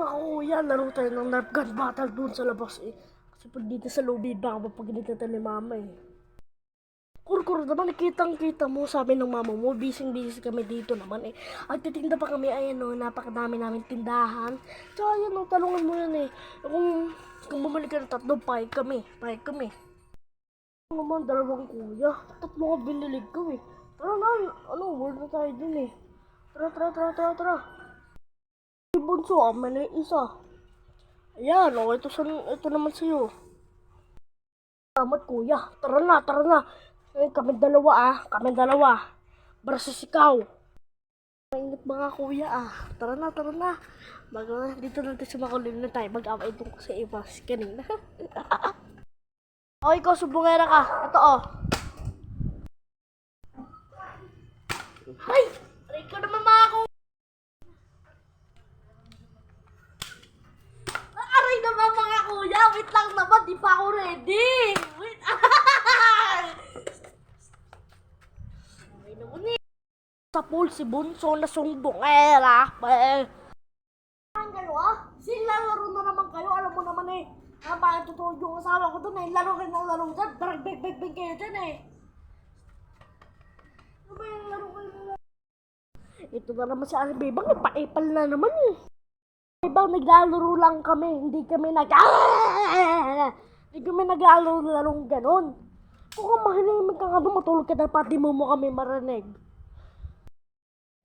mga kuya, laro tayo ng Nerf Gun Battle doon sa labas eh. Kasi pag dito sa lobby, baka mapagalitan tayo ni mama eh. Kurkur naman, kitang kita mo, sabi ng mama mo, busy busy kami dito naman eh. At titinda pa kami, ayan o, napakadami namin tindahan. Tsaka yan o, talungan mo yan eh. Kung, kung bumalik ka ng tatlo, pahig kami, pahig kami. Ano naman, dalawang kuya, tatlo ka binilig ko eh. Tara na, ano, word na tayo din eh. Tara, tara, tara, tara, tara. Si Bunso, na yung isa. Ayan, o, ito, sa, ito naman sa'yo. Salamat kuya. Tara na, tara na. Eh, kami dalawa ah. Kami dalawa. Versus ikaw. Mainit mga kuya ah. Tara na, tara na. Bago dito natin sa na tayo. Mag-away itong sa iba. Si kanina. o, ikaw, subungera ka. Ito oh. Ay! Aray ko naman mga kuya. Aray naman mga kuya. Wait lang naman. Di pa ako ready. Wait. Ay naman eh. Sa pool si Bunso na sumbongera. Eh. Ang kayo ah? Silalaro na naman kayo. Alam mo naman eh. Ah, bakit totoo yung asawa ko doon eh. Laro kayo ng laro dyan. Darag beg beg beg kayo dyan eh. Ano ba yung laro kayo ng? Ito na naman si Alibebang. Ipa-epal na naman eh. Ibang naglalaro lang kami, hindi kami nag... Hindi kami naglalaro-larong ganon. Kung ka mahinig ka nga doon, matulog ka na pati mo mo kami marinig.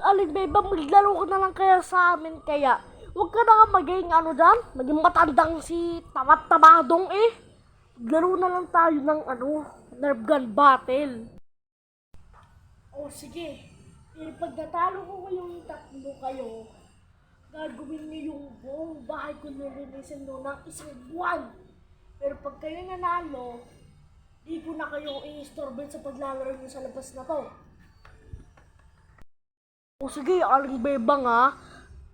Aling beba, maglaro ka na lang kaya sa amin kaya. Huwag ka na nga maging ano dyan, maging matandang si tamat-tamadong eh. Laro na lang tayo ng ano, Nerf Gun Battle. O sige, eh, pag natalo ko kayong tatlo kayo, gagawin niyo yung buong bahay ko nilinisin no ng isang buwan. Pero pag kayo nanalo, di ko na kayo i-istorbo sa paglalaro niyo sa labas na to. O sige, aling bebang ha.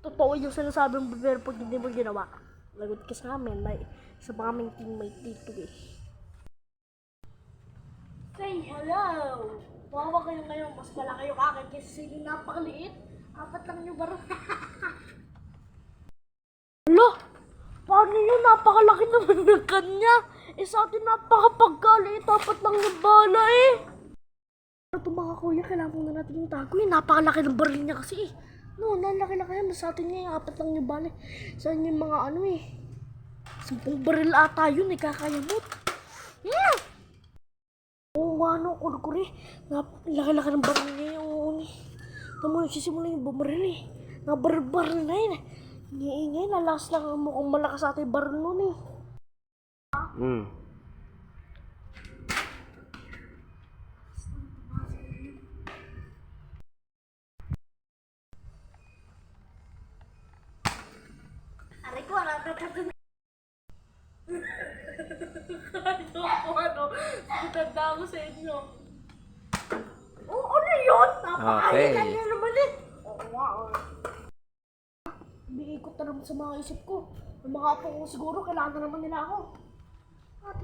Totoo yung sinasabi mo pero pag hindi mo ginawa, lagot ka sa amin. May isa pa kaming teammate dito eh. Say hello! Bawa kayo ngayon, mas malaki yung akin kasi sige napakaliit. Apat lang yung baro. Alo, paano yun? Napakalaki naman ng kanya. Eh sa atin napakapagkaliit. Apat lang yung bala eh. Ito mga kuya, kailangan muna natin yung tago eh. Napakalaki ng baril niya kasi eh. No, nalaki-laki yan. Sa atin nga yung apat lang yung bala eh. Sa yung mga ano eh. Sampung baril ata yun eh, kakayamot. Hmm! Oo nga no, kurkuri. Laki-laki ng baril niya yung... Tama yung sisimula yung bumaril eh. Nabarbar na yun eh. Ingay, lalakas lang ang mukhang malakas yung baril nun eh. Mm. Aray ko, natatatun. Ayoko ano, tutanda ako sa inyo. Oh, ano yun? Napakahilan Okay. naman eh. Oo nga, oh. Umiikot na naman sa mga isip ko. Yung mga apo ko siguro, kailangan na naman nila ako. Ate,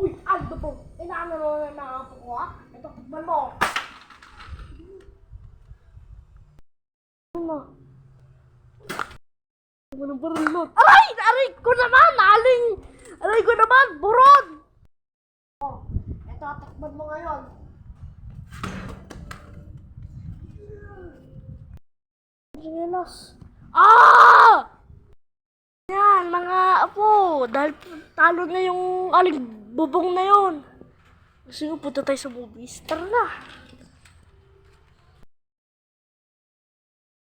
Uy, Aldo po. Inaano na na mga apo ko ha? Ito, tikman mo. Ano? Ano ng barulot? Aray! Aray ko naman! Aling! Aray ko naman! Buron! Oh, ito, takban mo ngayon. Sinelas. Ah! Yan, mga apo. Dahil talo na yung aling bubong na yon. Gusto nyo punta tayo sa movies? Tara na.